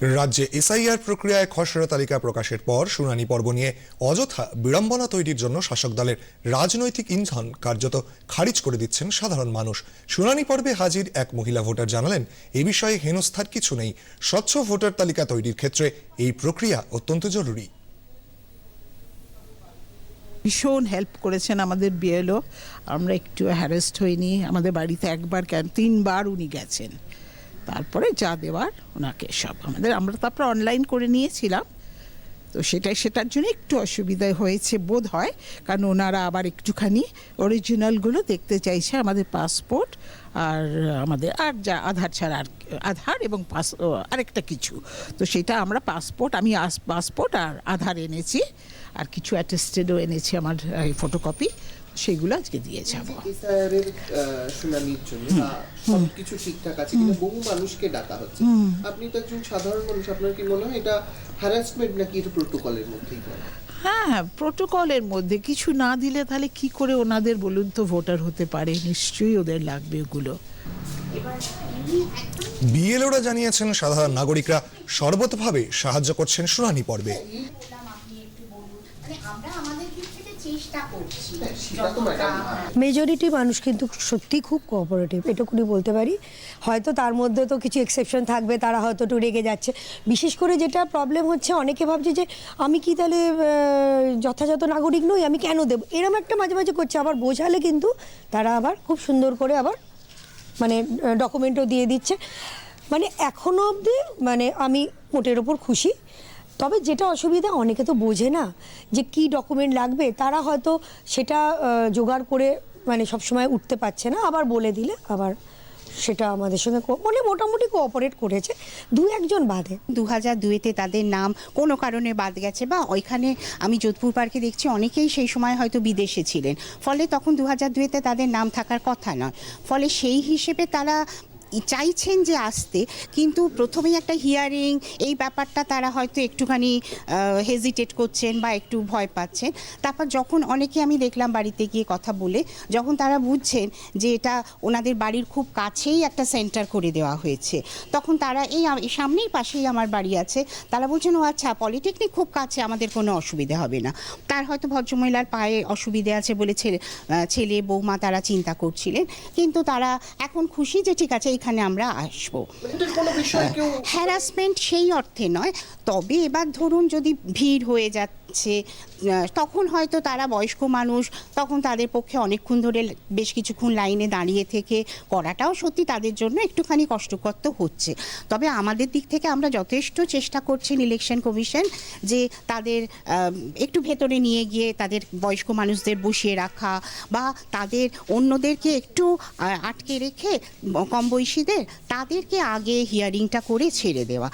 রাজ্যে এসআইআর প্রক্রিয়ায় খসড়া তালিকা প্রকাশের পর শুনানি পর্ব নিয়ে অযথা বিড়ম্বনা তৈরির জন্য শাসক দলের রাজনৈতিক ইন্ধন কার্যত খারিজ করে দিচ্ছেন সাধারণ মানুষ। শুনানি পর্বে হাজির এক মহিলা ভোটার জানালেন, এ বিষয়ে হেনস্থার কিছু নেই। স্বচ্ছ ভোটার তালিকা তৈরির ক্ষেত্রে এই প্রক্রিয়া অত্যন্ত জরুরি। ভীষণ হেল্প করেছেন আমাদের বিএলও আমরা একটু হ্যারেস্ট হইনি। আমাদের বাড়িতে একবার কেন, তিনবার উনি গেছেন। তারপরে যা দেওয়ার ওনাকে সব আমাদের, আমরা তারপর অনলাইন করে নিয়েছিলাম। তো সেটাই, সেটার জন্য একটু অসুবিধা হয়েছে বোধ হয়, কারণ ওনারা আবার একটুখানি অরিজিনালগুলো দেখতে চাইছে আমাদের পাসপোর্ট আর আমাদের, আর যা আধার ছাড়া আর, আধার এবং পাস আরেকটা কিছু। তো সেটা আমরা পাসপোর্ট আমি পাসপোর্ট আর আধার এনেছি, আর কিছু অ্যাটেস্টেডও এনেছি আমার ফটোকপি সেগুলো আজকে দিয়ে যাব। এসআইআরের শুনানির জন্য সবকিছু ঠিকঠাক আছে কিন্তু বহু মানুষকে ডাকা হচ্ছে। আপনি তো একজন সাধারণ মানুষ আপনার কি মনে হয় এটা হ্যারাসমেন্ট নাকি এটা প্রোটোকলের মধ্যেই পড়ে? হ্যাঁ প্রোটোকলের মধ্যে কিছু না দিলে তাহলে কি করে ওনাদের বলুন তো ভোটার হতে পারে? নিশ্চয়ই ওদের লাগবে ওগুলো। বিএলওরা জানিয়েছেন সাধারণ নাগরিকরা সর্বতভাবে সাহায্য করছেন শুনানি পর্বে। মেজরিটি মানুষ কিন্তু সত্যি খুব কোঅপারেটিভ এটুকুনি বলতে পারি। হয়তো তার মধ্যে তো কিছু এক্সেপশন থাকবে তারা হয়তো একটু রেগে যাচ্ছে। বিশেষ করে যেটা প্রবলেম হচ্ছে অনেকে ভাবছে যে আমি কি তাহলে যথাযথ নাগরিক নই আমি কেন দেবো? এরম একটা মাঝে মাঝে করছে আবার বোঝালে কিন্তু তারা আবার খুব সুন্দর করে আবার মানে ডকুমেন্টও দিয়ে দিচ্ছে। মানে এখনও অবধি মানে আমি মোটের ওপর খুশি। তবে যেটা অসুবিধা, অনেকে তো বোঝে না যে কি ডকুমেন্ট লাগবে। তারা হয়তো সেটা জোগাড় করে মানে সবসময় উঠতে পারছে না। আবার বলে দিলে আবার সেটা আমাদের সঙ্গে মানে মোটামুটি কোঅপারেট করেছে। দু একজন বাদে। দু হাজার দুয়েতে তাদের নাম কোনো কারণে বাদ গেছে বা ওইখানে আমি যোধপুর পার্কে দেখছি অনেকেই সেই সময় হয়তো বিদেশে ছিলেন। ফলে তখন দু হাজার দুইতে তাদের নাম থাকার কথা নয়। ফলে সেই হিসেবে তারা চাইছেন যে আসতে, কিন্তু প্রথমেই একটা হিয়ারিং এই ব্যাপারটা তারা হয়তো একটুখানি হেজিটেট করছেন বা একটু ভয় পাচ্ছেন। তারপর যখন অনেকে আমি দেখলাম বাড়িতে গিয়ে কথা বলে, যখন তারা বুঝছেন যে এটা ওনাদের বাড়ির খুব কাছেই একটা সেন্টার করে দেওয়া হয়েছে, তখন তারা এই সামনেই পাশেই আমার বাড়ি আছে, তারা বলছেন, ও আচ্ছা পলিটেকনিক খুব কাছে, আমাদের কোনো অসুবিধা হবে না। তার হয়তো ভদ্রমহিলার পায়ে অসুবিধে আছে বলে ছেলে ছেলে, বৌমা তারা চিন্তা করছিলেন, কিন্তু তারা এখন খুশি যে ঠিক আছে এখানে আমরা আসব। হ্যারাসমেন্ট সেই অর্থে নয়। তবে এবার ধরুন যদি ভিড় হয়ে যাচ্ছে তখন হয়তো তারা বয়স্ক মানুষ, তখন তাদের পক্ষে অনেকক্ষণ ধরে বেশ কিছুক্ষণ লাইনে দাঁড়িয়ে থেকে করাটাও সত্যি তাদের জন্য একটুখানি কষ্টকর তো হচ্ছে। তবে আমাদের দিক থেকে আমরা যথেষ্ট চেষ্টা করছেন ইলেকশন কমিশন যে তাদের একটু ভেতরে নিয়ে গিয়ে তাদের বয়স্ক মানুষদের বসিয়ে রাখা বা তাদের অন্যদেরকে একটু আটকে রেখে কম বয়সীদের তাদেরকে আগে হিয়ারিংটা করে ছেড়ে দেওয়া।